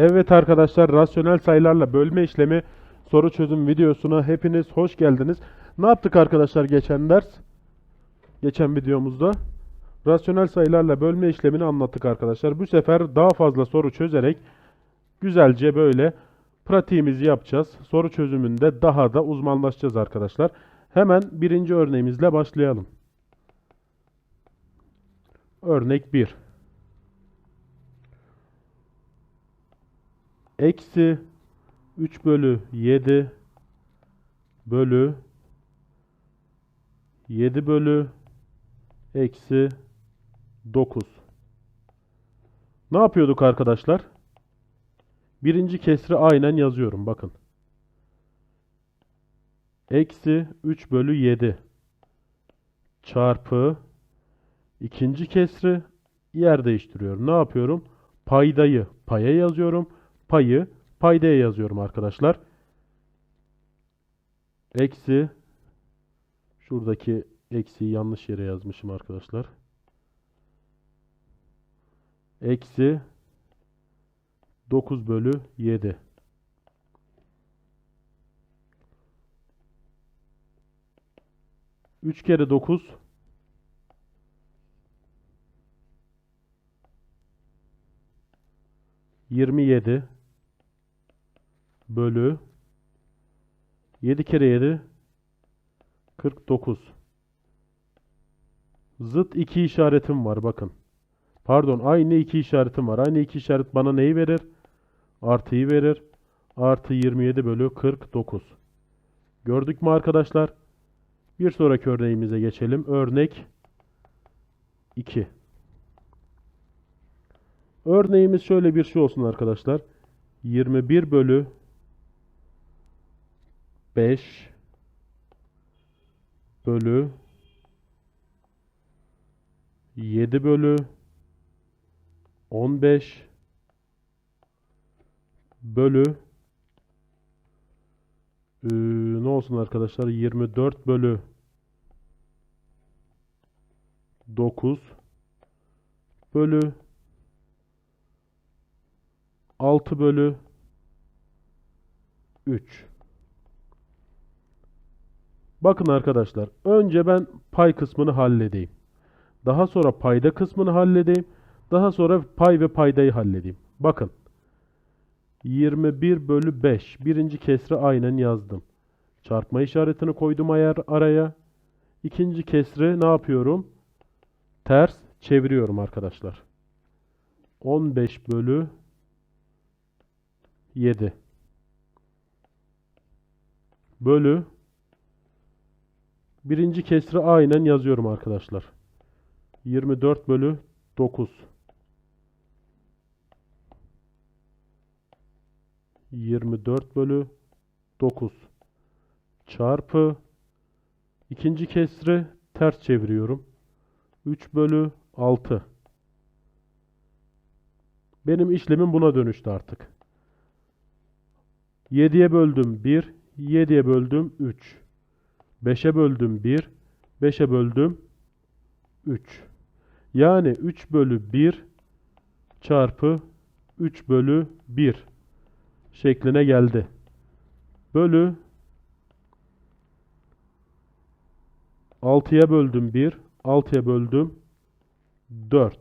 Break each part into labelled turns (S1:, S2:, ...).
S1: Evet arkadaşlar rasyonel sayılarla bölme işlemi soru çözüm videosuna hepiniz hoş geldiniz. Ne yaptık arkadaşlar geçen ders? Geçen videomuzda rasyonel sayılarla bölme işlemini anlattık arkadaşlar. Bu sefer daha fazla soru çözerek güzelce böyle pratiğimizi yapacağız. Soru çözümünde daha da uzmanlaşacağız arkadaşlar. Hemen birinci örneğimizle başlayalım. Örnek 1. Eksi 3 bölü 7 bölü 7 bölü eksi 9. Ne yapıyorduk arkadaşlar? Birinci kesri aynen yazıyorum bakın. Eksi 3 bölü 7 çarpı ikinci kesri yer değiştiriyorum. Ne yapıyorum? Paydayı paya yazıyorum. Payı paydaya yazıyorum arkadaşlar. Eksi şuradaki eksiyi yanlış yere yazmışım arkadaşlar. Eksi 9 bölü 7. Üç kere dokuz yirmi yedi bölü 7 kere 7 49. Zıt iki işaretim var bakın. Pardon aynı iki işaretim var. Aynı iki işaret bana neyi verir? Artıyı verir. Artı 27 bölü 49. Gördük mü arkadaşlar? Bir sonraki örneğimize geçelim. Örnek 2. Örneğimiz şöyle bir şey olsun arkadaşlar. 21 bölü 5 bölü 7 bölü 15 bölü ee, ne olsun arkadaşlar? 24 bölü 9 bölü 6 bölü 3 Bakın arkadaşlar önce ben pay kısmını halledeyim. Daha sonra payda kısmını halledeyim. Daha sonra pay ve paydayı halledeyim. Bakın 21 bölü 5 birinci kesri aynen yazdım. Çarpma işaretini koydum ayar araya. İkinci kesri ne yapıyorum? Ters çeviriyorum arkadaşlar. 15 bölü 7 bölü birinci kesri aynen yazıyorum arkadaşlar. 24 bölü 9 24 bölü 9 çarpı ikinci kesri ters çeviriyorum. 3 bölü 6 benim işlemim buna dönüştü artık. 7'ye böldüm 1, 7'ye böldüm 3. 5'e böldüm 1, 5'e böldüm 3. Yani 3 bölü 1 çarpı 3 bölü 1 şekline geldi. Bölü 6'ya böldüm 1, 6'ya böldüm 4.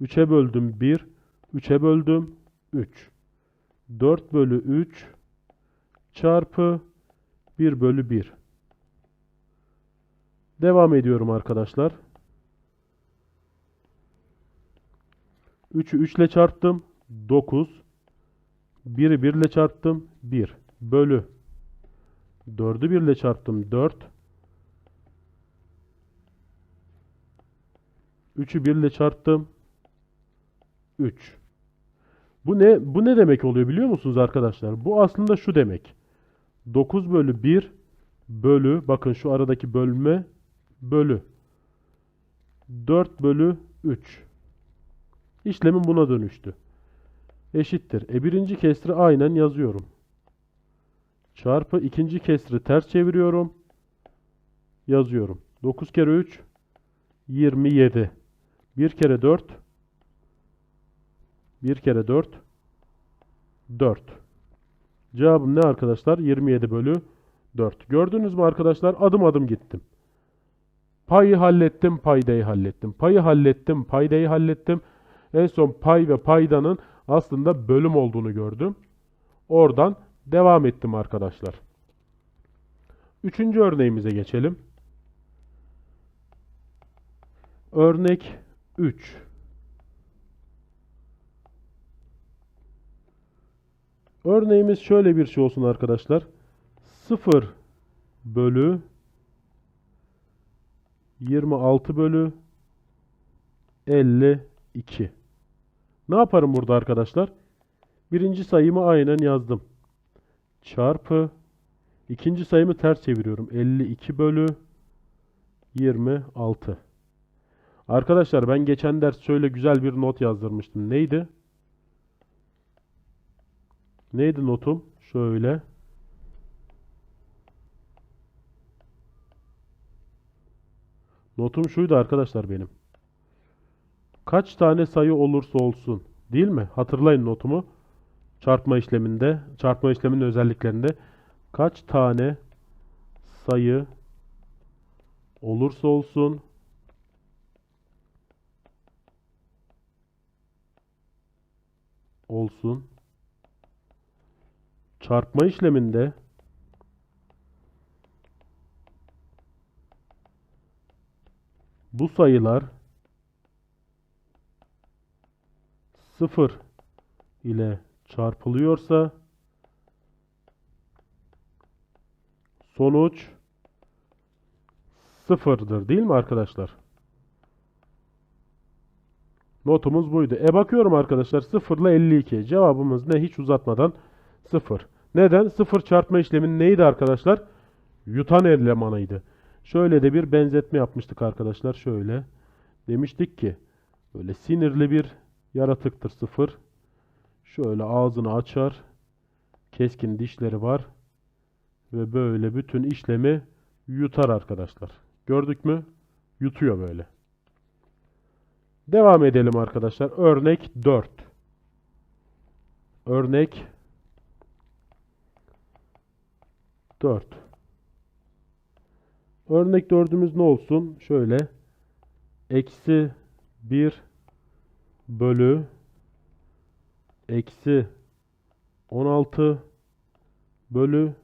S1: 3'e böldüm 1, 3'e böldüm 3. 4 bölü 3 çarpı 1 bölü 1. Devam ediyorum arkadaşlar. 3'ü 3 ile çarptım. 9. 1'i 1 ile çarptım. 1. Bölü. 4'ü 1 ile çarptım. 4. 3'ü 1 ile çarptım. 3. Bu ne bu ne demek oluyor biliyor musunuz arkadaşlar? Bu aslında şu demek. 9 bölü 1 bölü bakın şu aradaki bölme bölü 4 bölü 3. İşlemin buna dönüştü. Eşittir. E birinci kesri aynen yazıyorum. Çarpı ikinci kesri ters çeviriyorum. Yazıyorum. 9 kere 3 27. 1 kere 4 1 kere 4 4. Cevabım ne arkadaşlar? 27 bölü 4. Gördünüz mü arkadaşlar? Adım adım gittim. Payı hallettim, paydayı hallettim. Payı hallettim, paydayı hallettim. En son pay ve paydanın aslında bölüm olduğunu gördüm. Oradan devam ettim arkadaşlar. Üçüncü örneğimize geçelim. Örnek 3. Örneğimiz şöyle bir şey olsun arkadaşlar. 0 bölü 26 bölü 52. Ne yaparım burada arkadaşlar? Birinci sayımı aynen yazdım. Çarpı ikinci sayımı ters çeviriyorum. 52 bölü 26. Arkadaşlar ben geçen ders şöyle güzel bir not yazdırmıştım. Neydi? Neydi notum? Şöyle. Notum şuydu arkadaşlar benim. Kaç tane sayı olursa olsun, değil mi? Hatırlayın notumu. Çarpma işleminde, çarpma işleminin özelliklerinde kaç tane sayı olursa olsun olsun çarpma işleminde bu sayılar 0 ile çarpılıyorsa sonuç sıfırdır değil mi arkadaşlar? Notumuz buydu. E bakıyorum arkadaşlar 0 ile 52. Cevabımız ne? Hiç uzatmadan 0. Neden? 0 çarpma işleminin neydi arkadaşlar? Yutan elemanıydı. Şöyle de bir benzetme yapmıştık arkadaşlar. Şöyle demiştik ki böyle sinirli bir yaratıktır 0. Şöyle ağzını açar. Keskin dişleri var. Ve böyle bütün işlemi yutar arkadaşlar. Gördük mü? Yutuyor böyle. Devam edelim arkadaşlar. Örnek 4. Örnek 4. Örnek 4'ümüz ne olsun? Şöyle. Eksi 1 bölü eksi 16 bölü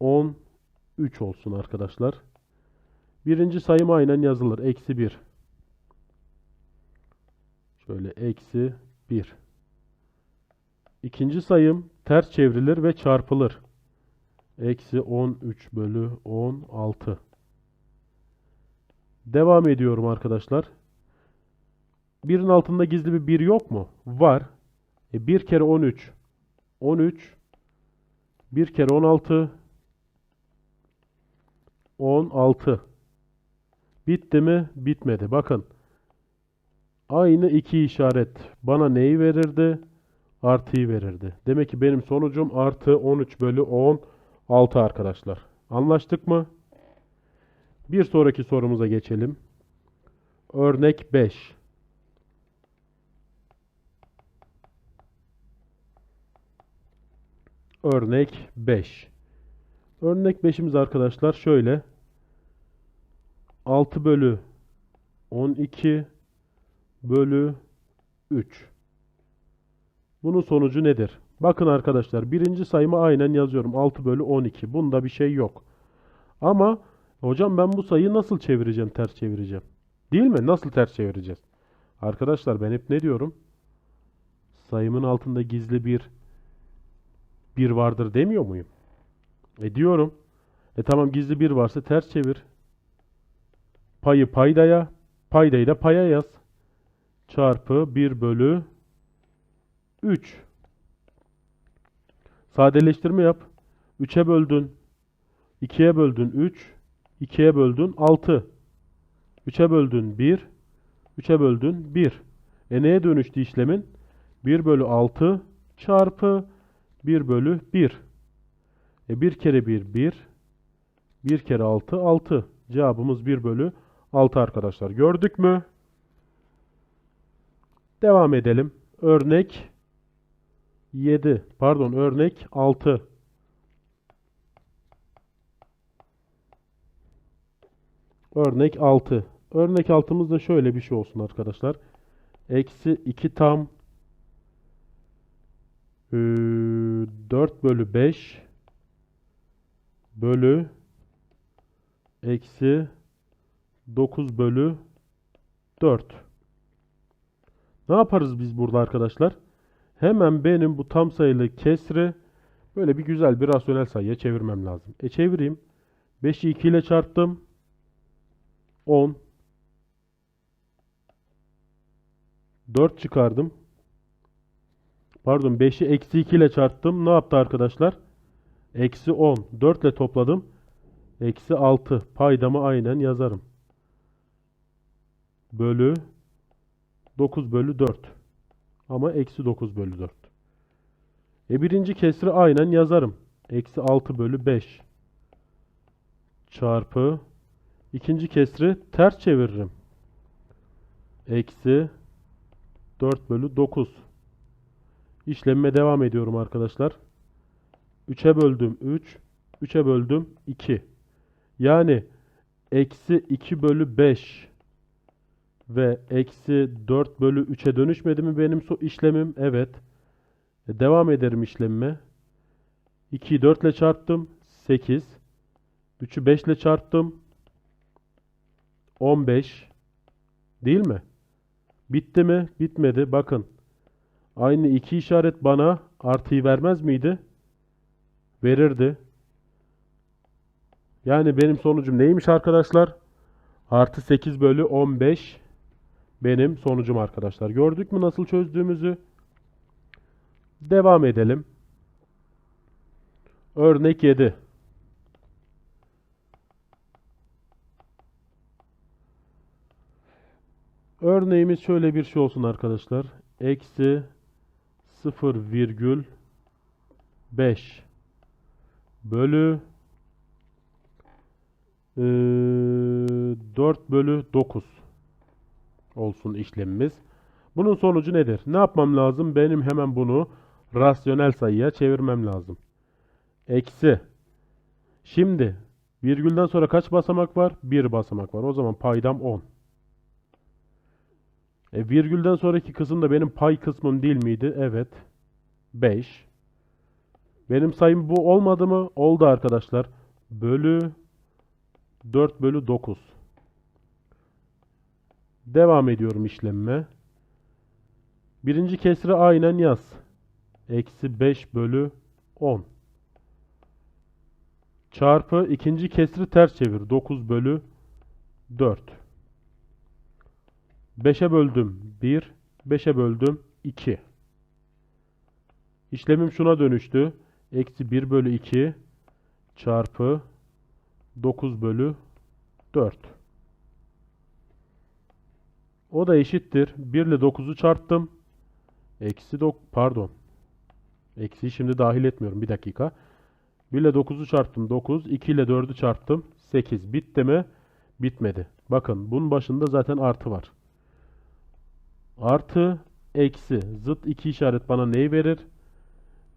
S1: 13 olsun arkadaşlar. Birinci sayım aynen yazılır. Eksi 1. Şöyle eksi 1. İkinci sayım ters çevrilir ve çarpılır. Eksi 13 bölü 16. Devam ediyorum arkadaşlar. Birin altında gizli bir 1 yok mu? Var. E 1 kere 13. 13. 1 kere 16. 16. Bitti mi? Bitmedi. Bakın. Aynı iki işaret bana neyi verirdi? Artıyı verirdi. Demek ki benim sonucum artı 13 bölü 10 6 arkadaşlar. Anlaştık mı? Bir sonraki sorumuza geçelim. Örnek 5. Örnek 5. Örnek 5'imiz arkadaşlar şöyle. 6 bölü 12 bölü 3. Bunun sonucu nedir? Bakın arkadaşlar birinci sayımı aynen yazıyorum. 6 bölü 12. Bunda bir şey yok. Ama hocam ben bu sayıyı nasıl çevireceğim, ters çevireceğim? Değil mi? Nasıl ters çevireceğiz? Arkadaşlar ben hep ne diyorum? Sayımın altında gizli bir bir vardır demiyor muyum? E diyorum. E tamam gizli bir varsa ters çevir. Payı paydaya, paydayı da paya yaz. Çarpı 1 bölü 3. Sadeleştirme yap. 3'e böldün. 2'ye böldün 3. 2'ye böldün 6. 3'e böldün 1. 3'e böldün 1. E neye dönüştü işlemin? 1 bölü 6 çarpı 1 bölü 1. E 1 kere 1 1. 1 kere 6 6. Cevabımız 1 bölü 6 arkadaşlar. Gördük mü? Devam edelim. Örnek 7. Pardon örnek 6. Örnek 6. Örnek 6'mız da şöyle bir şey olsun arkadaşlar. Eksi 2 tam ee, 4 bölü 5 bölü eksi 9 bölü 4. Ne yaparız biz burada arkadaşlar? Hemen benim bu tam sayılı kesri böyle bir güzel bir rasyonel sayıya çevirmem lazım. E çevireyim. 5'i 2 ile çarptım. 10. 4 çıkardım. Pardon 5'i eksi 2 ile çarptım. Ne yaptı arkadaşlar? Eksi 10. 4 ile topladım. Eksi 6. Paydamı aynen yazarım. Bölü 9 bölü 4. Ama eksi 9 bölü 4. E birinci kesri aynen yazarım. Eksi 6 bölü 5. Çarpı. ikinci kesri ters çeviririm. Eksi 4 bölü 9. İşlemime devam ediyorum arkadaşlar. 3'e böldüm 3. 3'e böldüm 2. Yani eksi 2 bölü 5 ve eksi 4 bölü 3'e dönüşmedi mi benim işlemim? Evet. E, devam ederim işlemime. 2'yi 4 ile çarptım. 8. 3'ü 5 ile çarptım. 15. Değil mi? Bitti mi? Bitmedi. Bakın. Aynı iki işaret bana artıyı vermez miydi? Verirdi. Yani benim sonucum neymiş arkadaşlar? Artı 8 bölü 15 benim sonucum arkadaşlar. Gördük mü nasıl çözdüğümüzü? Devam edelim. Örnek 7. Örneğimiz şöyle bir şey olsun arkadaşlar. Eksi 0,5 bölü eee, 4 bölü 9 olsun işlemimiz. Bunun sonucu nedir? Ne yapmam lazım? Benim hemen bunu rasyonel sayıya çevirmem lazım. Eksi. Şimdi virgülden sonra kaç basamak var? 1 basamak var. O zaman paydam 10. E, virgülden sonraki kısım da benim pay kısmım değil miydi? Evet. 5. Benim sayım bu olmadı mı? Oldu arkadaşlar. Bölü 4 bölü 9. Devam ediyorum işlemime. Birinci kesri aynen yaz. Eksi 5 bölü 10. Çarpı ikinci kesri ters çevir. 9 bölü 4. 5'e böldüm 1. 5'e böldüm 2. İşlemim şuna dönüştü. Eksi 1 bölü 2 çarpı 9 bölü 4. O da eşittir. 1 ile 9'u çarptım. Eksi 9 pardon. Eksiyi şimdi dahil etmiyorum. Bir dakika. 1 ile 9'u çarptım 9. 2 ile 4'ü çarptım 8. Bitti mi? Bitmedi. Bakın bunun başında zaten artı var. Artı eksi. Zıt iki işaret bana neyi verir?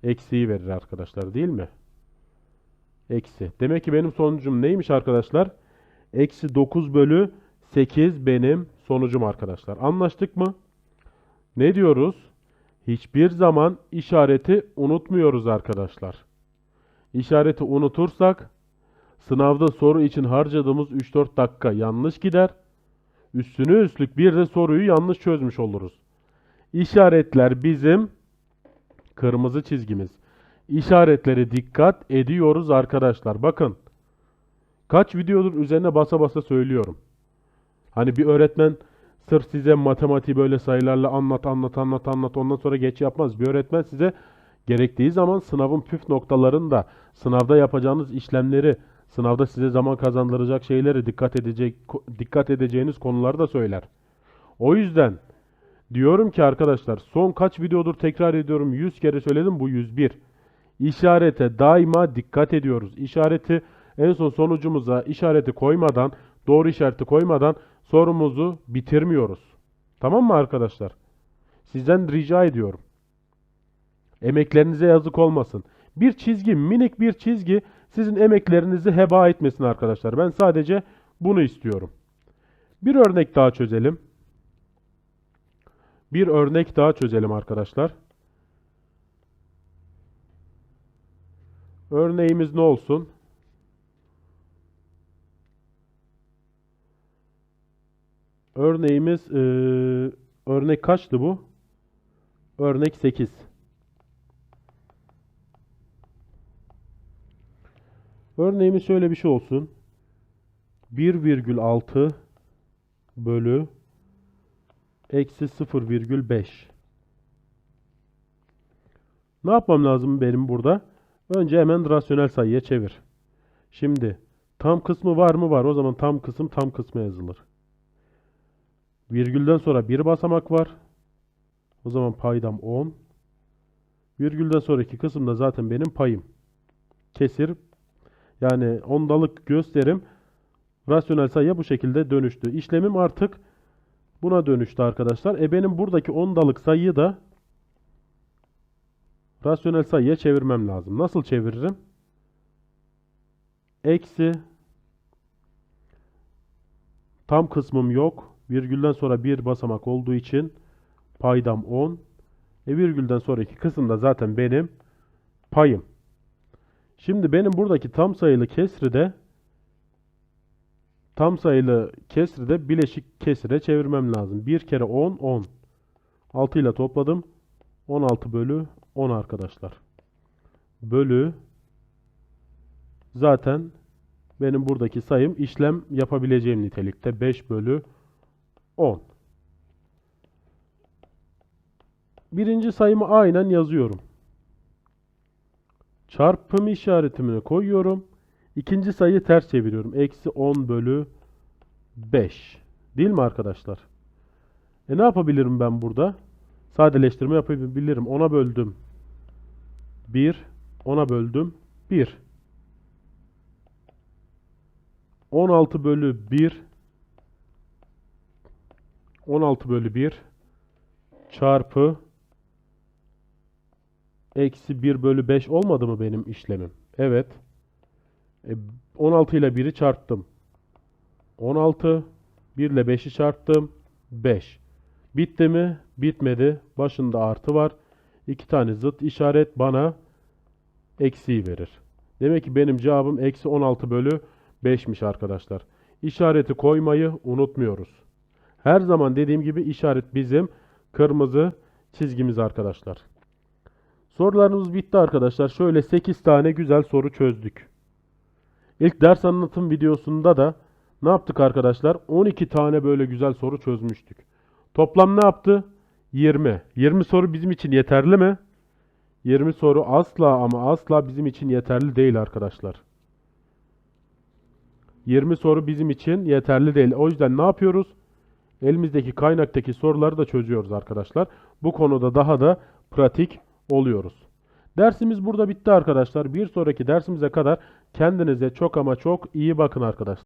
S1: Eksiyi verir arkadaşlar değil mi? Eksi. Demek ki benim sonucum neymiş arkadaşlar? Eksi 9 bölü 8 benim sonucum arkadaşlar. Anlaştık mı? Ne diyoruz? Hiçbir zaman işareti unutmuyoruz arkadaşlar. İşareti unutursak sınavda soru için harcadığımız 3-4 dakika yanlış gider. Üstüne üstlük bir de soruyu yanlış çözmüş oluruz. İşaretler bizim kırmızı çizgimiz. İşaretleri dikkat ediyoruz arkadaşlar. Bakın. Kaç videodur üzerine basa basa söylüyorum. Hani bir öğretmen sırf size matematiği böyle sayılarla anlat anlat anlat anlat ondan sonra geç yapmaz. Bir öğretmen size gerektiği zaman sınavın püf noktalarını da sınavda yapacağınız işlemleri Sınavda size zaman kazandıracak şeyleri dikkat edecek dikkat edeceğiniz konuları da söyler. O yüzden diyorum ki arkadaşlar son kaç videodur tekrar ediyorum 100 kere söyledim bu 101. İşarete daima dikkat ediyoruz. İşareti en son sonucumuza işareti koymadan doğru işareti koymadan sorumuzu bitirmiyoruz. Tamam mı arkadaşlar? Sizden rica ediyorum. Emeklerinize yazık olmasın. Bir çizgi, minik bir çizgi sizin emeklerinizi heba etmesin arkadaşlar. Ben sadece bunu istiyorum. Bir örnek daha çözelim. Bir örnek daha çözelim arkadaşlar. Örneğimiz ne olsun? Örneğimiz eee, örnek kaçtı bu? Örnek 8. Örneğimiz şöyle bir şey olsun. 1,6 bölü eksi 0,5. Ne yapmam lazım benim burada? Önce hemen rasyonel sayıya çevir. Şimdi tam kısmı var mı? Var. O zaman tam kısım tam kısma yazılır. Virgülden sonra bir basamak var. O zaman paydam 10. Virgülden sonraki kısımda zaten benim payım. Kesir. Yani ondalık gösterim rasyonel sayıya bu şekilde dönüştü. İşlemim artık buna dönüştü arkadaşlar. E benim buradaki ondalık sayıyı da rasyonel sayıya çevirmem lazım. Nasıl çeviririm? Eksi tam kısmım yok. Virgülden sonra bir basamak olduğu için paydam 10. E virgülden sonraki kısımda zaten benim payım. Şimdi benim buradaki tam sayılı kesri de tam sayılı kesri de bileşik kesire çevirmem lazım. 1 kere 10 10. 6 ile topladım. 16 bölü 10 arkadaşlar. Bölü zaten benim buradaki sayım işlem yapabileceğim nitelikte. 5 bölü 10. Birinci sayımı aynen yazıyorum. Çarpım işaretimi koyuyorum. İkinci sayıyı ters çeviriyorum. Eksi 10 bölü 5. Değil mi arkadaşlar? E ne yapabilirim ben burada? Sadeleştirme yapabilirim. 10'a böldüm. 1. 10'a böldüm. 1. 16 bölü 1. 16 bölü 1 çarpı eksi 1 bölü 5 olmadı mı benim işlemim? Evet. E, 16 ile 1'i çarptım. 16. 1 ile 5'i çarptım. 5. Bitti mi? Bitmedi. Başında artı var. İki tane zıt işaret bana eksiği verir. Demek ki benim cevabım eksi 16 bölü 5'miş arkadaşlar. İşareti koymayı unutmuyoruz. Her zaman dediğim gibi işaret bizim kırmızı çizgimiz arkadaşlar. Sorularımız bitti arkadaşlar. Şöyle 8 tane güzel soru çözdük. İlk ders anlatım videosunda da ne yaptık arkadaşlar? 12 tane böyle güzel soru çözmüştük. Toplam ne yaptı? 20. 20 soru bizim için yeterli mi? 20 soru asla ama asla bizim için yeterli değil arkadaşlar. 20 soru bizim için yeterli değil. O yüzden ne yapıyoruz? Elimizdeki kaynaktaki soruları da çözüyoruz arkadaşlar. Bu konuda daha da pratik oluyoruz. Dersimiz burada bitti arkadaşlar. Bir sonraki dersimize kadar kendinize çok ama çok iyi bakın arkadaşlar.